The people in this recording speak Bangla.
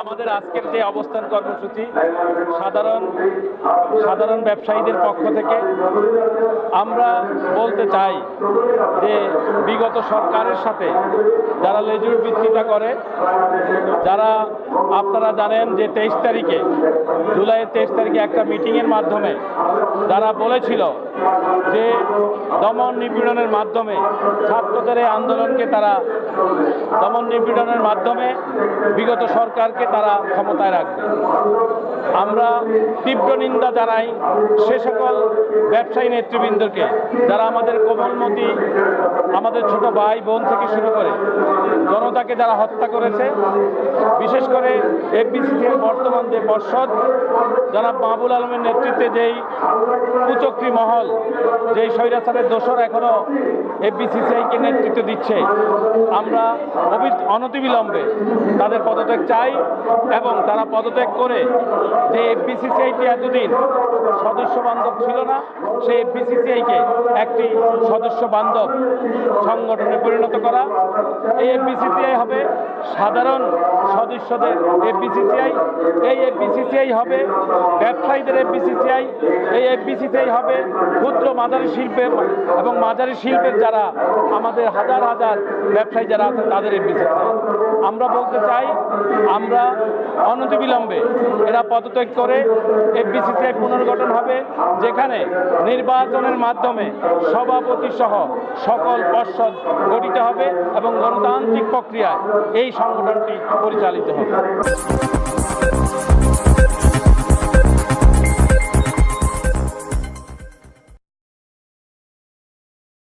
আমাদের আজকের যে অবস্থান কর্মসূচি সাধারণ সাধারণ ব্যবসায়ীদের পক্ষ থেকে আমরা বলতে চাই যে বিগত সরকারের সাথে যারা লেজুর বৃত্তিটা করে, যারা আপনারা জানেন যে তেইশ তারিখে, জুলাইয়ের তেইশ তারিখে একটা মিটিংয়ের মাধ্যমে যারা বলেছিল যে দমন নিপীড়নের মাধ্যমে ছাত্রদের এই আন্দোলনকে তারা দমন নিপীড়নের মাধ্যমে বিগত সরকারকে তারা ক্ষমতায় রাখবে। আমরা তীব্র নিন্দা জানাই সে সকল ব্যবসায়ী নেতৃবৃন্দকে যারা আমাদের কোমলমতি, আমাদের ছোট ভাই বোন থেকে শুরু করে জনতাকে যারা হত্যা করেছে, বিশেষ করে এফবিসিসির বর্তমান যে পর্ষদ যারা মাহবুল আলমের নেতৃত্বে যেই কুচক্রী মহল, যেই স্বৈরাচারের দোসর এখনও এফবিসিসিআইকে নেতৃত্ব দিচ্ছে। আমরা অনতিবিলম্বে তাদের পদত্যাগ চাই এবং তারা পদত্যাগ করে যে এফবিসিসিআইটি এতদিন সদস্য বান্ধব ছিল না, সেই এফবিসিসিআইকে একটি সদস্য বান্ধব সংগঠনে পরিণত করা। এই এফবিসিসিআই হবে সাধারণ সদস্যদের এফবিসিসিআই। এই এফবিসিসিআই হবে ব্যবসায়ীদের এফবিসিসিআই। এই এফবিসিসিআই হবে ক্ষুদ্র মাঝারি শিল্পের এবং মাঝারি শিল্পের যারা আমাদের হাজার হাজার ব্যবসায়ী যারা আছেন, তাদের এই এফবিসিসিআই আমরা বলতে চাই, আমরা অনতিবিলম্বে এরা পদত্যাগ করে এফবিসিসিআই পুনর্গঠন হবে, যেখানে নির্বাচনের মাধ্যমে সভাপতি সহ সকল পর্ষদ গঠিত হবে এবং গণতান্ত্রিক প্রক্রিয়ায় এই সংগঠনটি পরিচালিত হবে।